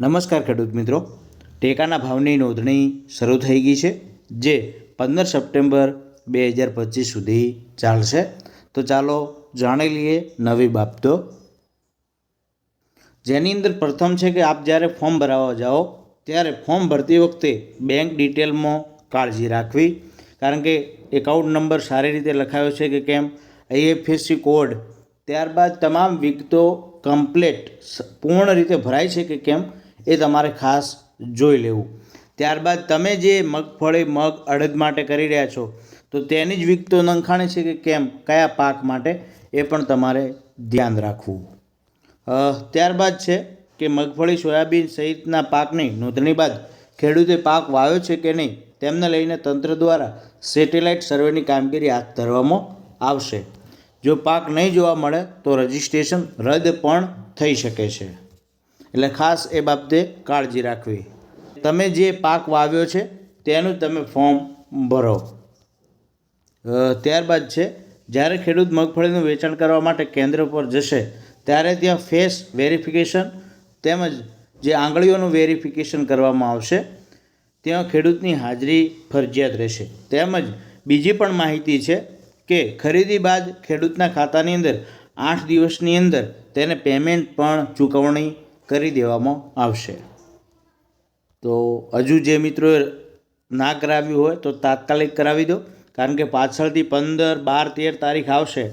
નમસ્કાર ખેડૂત મિત્રો. ટેકાના ભાવની નોંધણી શરૂ થઈ ગઈ છે, જે પંદર સપ્ટેમ્બર બે હજાર પચીસ સુધી ચાલશે. તો ચાલો જાણી લઈએ નવી બાબતો. જેની અંદર પ્રથમ છે કે આપ જ્યારે ફોર્મ ભરાવવા જાઓ, ત્યારે ફોર્મ ભરતી વખતે બેંક ડિટેલમાં કાળજી રાખવી. કારણ કે એકાઉન્ટ નંબર સારી રીતે લખાયો છે કે કેમ? IFSC code. ત્યારબાદ તમામ વિગતો કમ્પ્લેટ પૂર્ણ રીતે ભરાય છે કે કેમ? એ તમારે ખાસ જોઈ લેવું. ત્યારબાદ તમે જે મગફળી મગ અડદ માટે કરી રહ્યા છો, તો તેની જ વિગતો નંખાણી છે કે કેમ, કયા પાક માટે, એ પણ તમારે ધ્યાન રાખવું. ત્યારબાદ છે કે મગફળી સોયાબીન સહિતના પાકની નોંધણી બાદ ખેડૂતે પાક વાવ્યો છે કે નહીં, તેમને લઈને તંત્ર દ્વારા સેટેલાઇટ સર્વેની કામગીરી હાથ ધરવામાં આવશે. જો પાક નહીં જોવા મળે તો રજિસ્ટ્રેશન રદ પણ થઈ શકે છે. એટલે ખાસ એ બાબતે કાળજી રાખવી. તમે જે પાક વાવ્યો છે, તેનું તમે ફોર્મ ભરો. ત્યારબાદ છે, જ્યારે ખેડૂત મગફળીનું વેચાણ કરવા માટે કેન્દ્ર પર જશે, ત્યારે ત્યાં ફેસ વેરિફિકેશન તેમજ જે આંગળીઓનું વેરિફિકેશન કરવામાં આવશે, ત્યાં ખેડૂતની હાજરી ફરજિયાત રહેશે. તેમજ બીજી પણ માહિતી છે કે ખરીદી બાદ ખેડૂતના ખાતાની અંદર આઠ દિવસની અંદર તેને પેમેન્ટ પણ ચૂકવણી કરી દેવામાં આવશે. તો હજુ જે મિત્રોએ ના કરાવ્યું હોય તો તાત્કાલિક કરાવી દો. કારણ કે પાછળથી પંદર, બાર, તેર તારીખ આવશે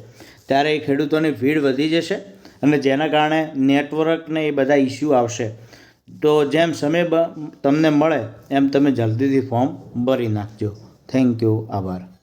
ત્યારે એ ખેડૂતોની ભીડ વધી જશે અને જેના કારણે નેટવર્કને એ બધા ઇસ્યુ આવશે. તો જેમ સમય તમને મળે એમ તમે જલ્દીથી ફોર્મ ભરી નાખજો. Thank you. આભાર.